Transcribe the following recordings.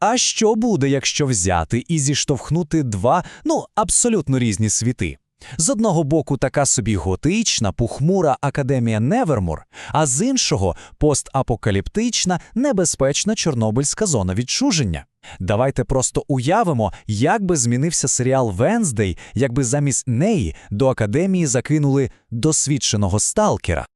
А що буде, якщо взяти і зіштовхнути два, ну, абсолютно різні світи? З одного боку, така собі готична, похмура академія Невермор, а з іншого постапокаліптична, небезпечна чорнобильська зона відчуження. Давайте просто уявимо, як би змінився серіал Венздей, якби замість неї до академії закинули досвідченого сталкера.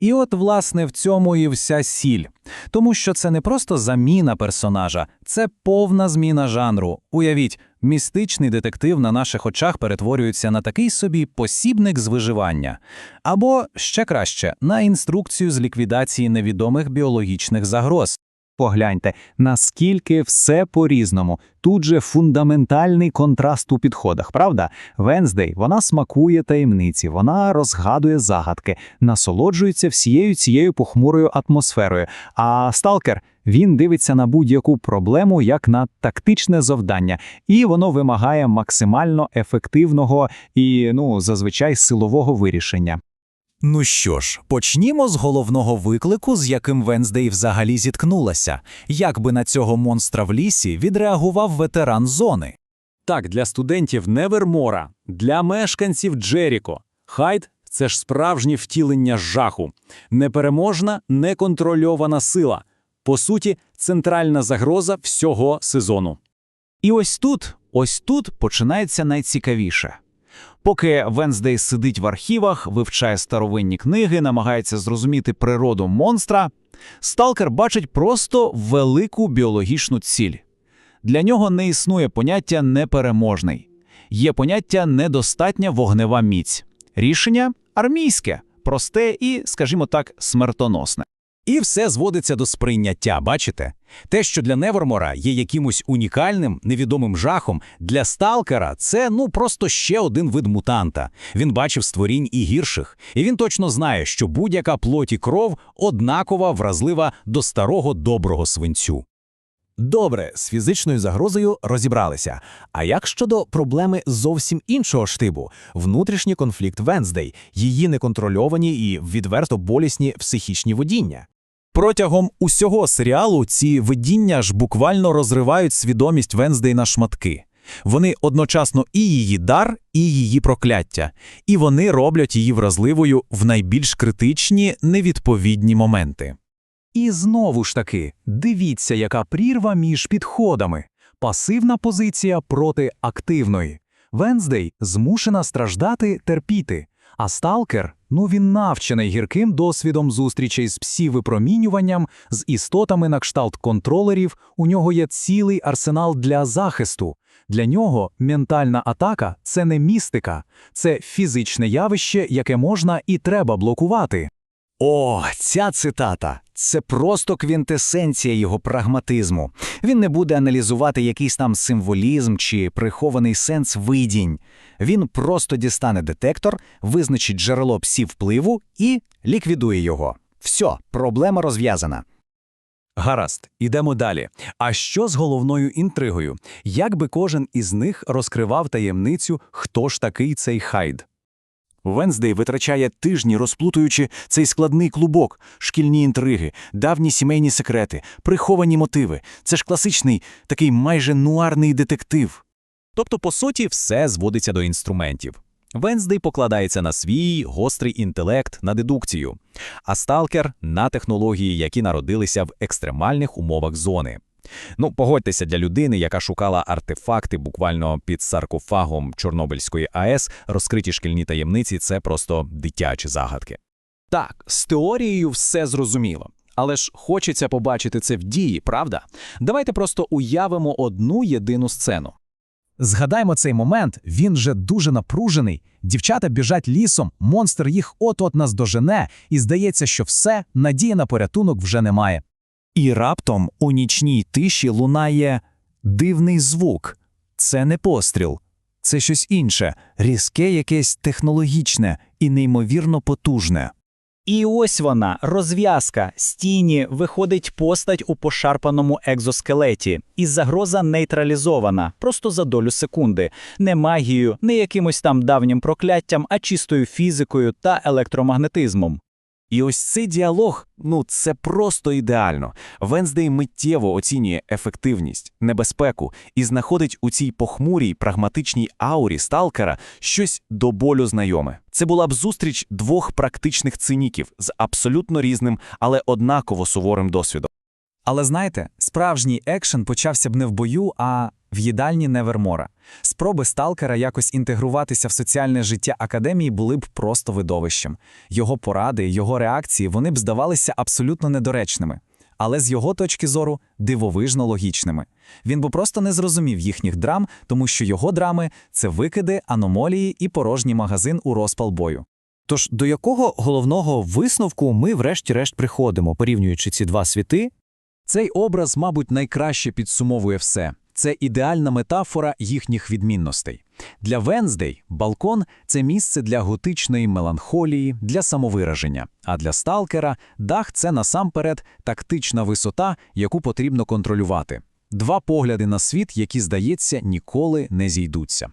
І от, власне, в цьому і вся сіль. Тому що це не просто заміна персонажа, це повна зміна жанру. Уявіть, містичний детектив на наших очах перетворюється на такий собі посібник з виживання. Або, ще краще, на інструкцію з ліквідації невідомих біологічних загроз. Погляньте, наскільки все по-різному. Тут же фундаментальний контраст у підходах, правда? Венздей, вона смакує таємниці, вона розгадує загадки, насолоджується всією цією похмурою атмосферою. А сталкер він дивиться на будь-яку проблему як на тактичне завдання, і воно вимагає максимально ефективного і, ну, зазвичай силового вирішення. Ну що ж, почнімо з головного виклику, з яким Венздей взагалі зіткнулася. Як би на цього монстра в лісі відреагував ветеран зони? Так, для студентів Невермора, для мешканців Джеріко. Хайд це ж справжнє втілення жаху, непереможна, неконтрольована сила. По суті, центральна загроза всього сезону. І ось тут, ось тут починається найцікавіше. Поки Венздей сидить в архівах, вивчає старовинні книги, намагається зрозуміти природу монстра, сталкер бачить просто велику біологічну ціль. Для нього не існує поняття непереможний, є поняття недостатня вогнева міць. Рішення армійське, просте і, скажімо так, смертоносне. І все зводиться до сприйняття, бачите? Те, що для Невермора є якимось унікальним, невідомим жахом, для сталкера це ну просто ще один вид мутанта. Він бачив створінь і гірших, і він точно знає, що будь-яка плоть і кров однакова, вразлива до старого доброго свинцю. Добре, з фізичною загрозою розібралися. А як щодо проблеми зовсім іншого штибу внутрішній конфлікт Венздей, її неконтрольовані і відверто болісні психічні водіння? Протягом усього серіалу ці видіння ж буквально розривають свідомість Венздей на шматки. Вони одночасно і її дар, і її прокляття, і вони роблять її вразливою в найбільш критичні невідповідні моменти. І знову ж таки, дивіться, яка прірва між підходами. Пасивна позиція проти активної. Венздей змушена страждати, терпіти. А сталкер, ну він навчений гірким досвідом зустрічей з псі-випромінюванням, з істотами на кшталт контролерів, у нього є цілий арсенал для захисту. Для нього ментальна атака це не містика, це фізичне явище, яке можна і треба блокувати. О, ця цитата це просто квінтесенція його прагматизму. Він не буде аналізувати якийсь там символізм чи прихований сенс видінь. Він просто дістане детектор, визначить джерело псі впливу і ліквідує його. Все, проблема розв'язана. Гаразд, ідемо далі. А що з головною інтригою? Як би кожен із них розкривав таємницю, хто ж такий цей хайд? Венздей витрачає тижні, розплутуючи цей складний клубок, шкільні інтриги, давні сімейні секрети, приховані мотиви. Це ж класичний, такий майже нуарний детектив. Тобто, по суті, все зводиться до інструментів. Венздей покладається на свій гострий інтелект, на дедукцію, а сталкер на технології, які народилися в екстремальних умовах зони. Ну, погодьтеся, для людини, яка шукала артефакти буквально під саркофагом Чорнобильської АЕС, розкриті шкільні таємниці це просто дитячі загадки. Так, з теорією все зрозуміло. Але ж хочеться побачити це в дії, правда? Давайте просто уявимо одну єдину сцену. Згадаймо цей момент, він вже дуже напружений. Дівчата біжать лісом, монстр їх от-от наздожене, і здається, що все, надії на порятунок вже немає. І раптом у нічній тиші лунає дивний звук. Це не постріл, це щось інше, різке, якесь технологічне і неймовірно потужне. І ось вона, розв'язка, з тіні виходить постать у пошарпаному екзоскелеті, і загроза нейтралізована, просто за долю секунди, не магією, не якимось там давнім прокляттям, а чистою фізикою та електромагнетизмом. І ось цей діалог, ну це просто ідеально. Венздей миттєво оцінює ефективність, небезпеку і знаходить у цій похмурій, прагматичній аурі сталкера щось до болю знайоме. Це була б зустріч двох практичних циніків з абсолютно різним, але однаково суворим досвідом. Але знаєте, справжній екшен почався б не в бою, а в їдальні Невермора. Спроби сталкера якось інтегруватися в соціальне життя академії були б просто видовищем. Його поради, його реакції вони б здавалися абсолютно недоречними. Але з його точки зору дивовижно логічними. Він би просто не зрозумів їхніх драм, тому що його драми це викиди, аномалії і порожній магазин у розпал бою. Тож до якого головного висновку ми врешті-решт приходимо, порівнюючи ці два світи? Цей образ, мабуть, найкраще підсумовує все. Це ідеальна метафора їхніх відмінностей. Для Венздей балкон це місце для готичної меланхолії, для самовираження. А для сталкера дах це насамперед тактична висота, яку потрібно контролювати. Два погляди на світ, які, здається, ніколи не зійдуться.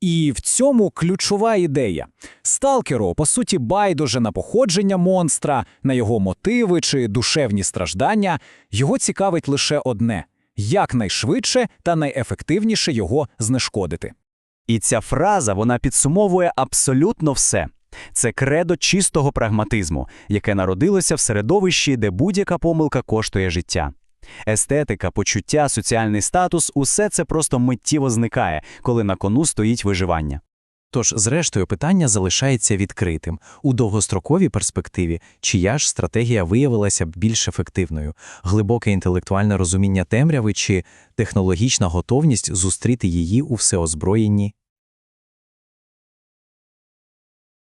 І в цьому ключова ідея. Сталкеру, по суті, байдуже на походження монстра, на його мотиви чи душевні страждання. Його цікавить лише одне – якнайшвидше та найефективніше його знешкодити. І ця фраза вона підсумовує абсолютно все. Це кредо чистого прагматизму, яке народилося в середовищі, де будь-яка помилка коштує життя. Естетика, почуття, соціальний статус усе це просто миттєво зникає, коли на кону стоїть виживання. Тож, зрештою, питання залишається відкритим. У довгостроковій перспективі чия ж стратегія виявилася б більш ефективною – глибоке інтелектуальне розуміння темряви чи технологічна готовність зустріти її у всеозброєнні